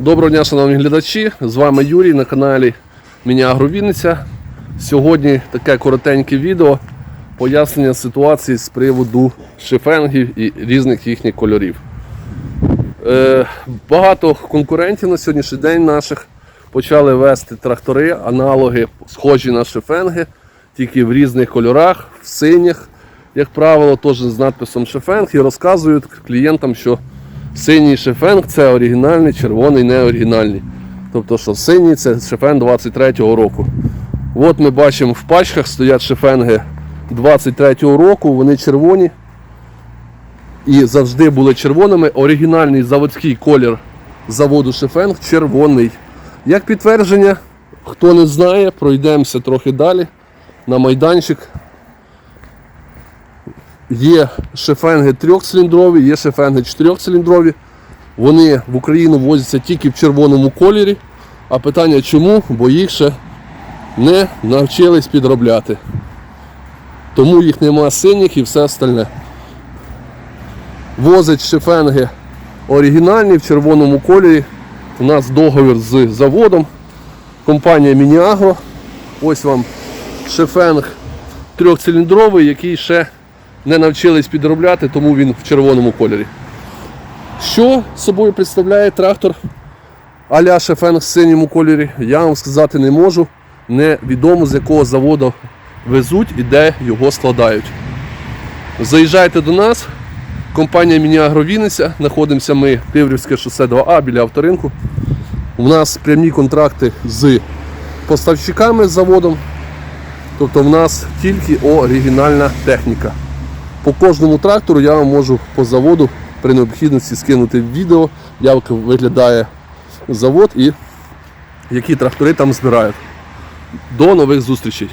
Доброго дня, шановні глядачі! З вами Юрій на каналі Міня Агровінниця. Сьогодні таке коротеньке відео пояснення ситуації з приводу шифенгів і різних їхніх кольорів. Е, багато конкурентів на сьогоднішній день наших почали вести трактори, аналоги, схожі на шифенги, тільки в різних кольорах, в синіх, як правило, теж з надписом шифенг і розказують клієнтам, що синій шифенг це оригінальний, червоний не оригінальний. Тобто, що синій це шифенг 23-го року. От ми бачимо в пачках стоять шифенги 23-го року, вони червоні і завжди були червоними. Оригінальний заводський колір заводу Шефенг червоний. Як підтвердження, хто не знає, пройдемося трохи далі на майданчик. Є шефенги трьохциліндрові, є шефенги чотирьохциліндрові. Вони в Україну возяться тільки в червоному кольорі. А питання чому? Бо їх ще не навчились підробляти. Тому їх нема синіх і все остальне возить шифенги оригінальні в червоному кольорі. У нас договір з заводом. Компанія Мініагро. Ось вам шифенг трьохциліндровий, який ще не навчились підробляти, тому він в червоному кольорі. Що собою представляє трактор а-ля шифенг в синьому кольорі, я вам сказати не можу. Невідомо з якого заводу везуть і де його складають. Заїжджайте до нас, Компанія Мініагро Вінниця. Знаходимося ми Пиврівське шосе 2А біля авторинку. У нас прямі контракти з поставщиками з заводом. Тобто в нас тільки оригінальна техніка. По кожному трактору я вам можу по заводу при необхідності скинути відео, як виглядає завод і які трактори там збирають. До нових зустрічей!